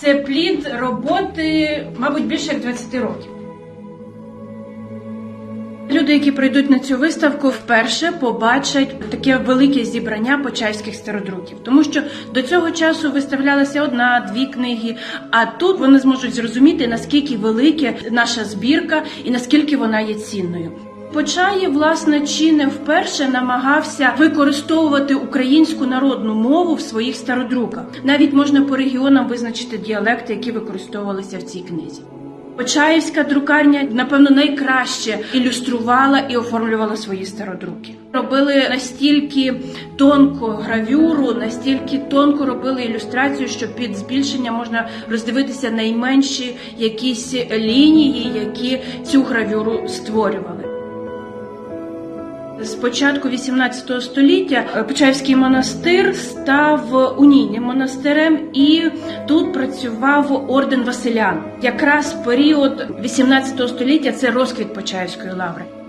Це плід роботи, мабуть, більше як 20 років. Люди, які прийдуть на цю виставку, вперше побачать таке велике зібрання почаївських стародруків, тому що до цього часу виставлялася одна-дві книги. А тут вони зможуть зрозуміти наскільки велике наша збірка і наскільки вона є цінною. Почаєв, власне, чи не вперше намагався використовувати українську народну мову в своїх стародруках. Навіть можна по регіонам визначити діалекти, які використовувалися в цій книзі. Почаївська друкарня, напевно, найкраще ілюструвала і оформлювала свої стародруки. Робили настільки тонко гравюру, настільки тонко робили ілюстрацію, що під збільшення можна роздивитися найменші якісь лінії, які цю гравюру створювали. З початку 18 століття е, Почаївський монастир став унійним монастирем, і тут працював орден Василян. Якраз період 18 століття це розквіт Почаївської лаври.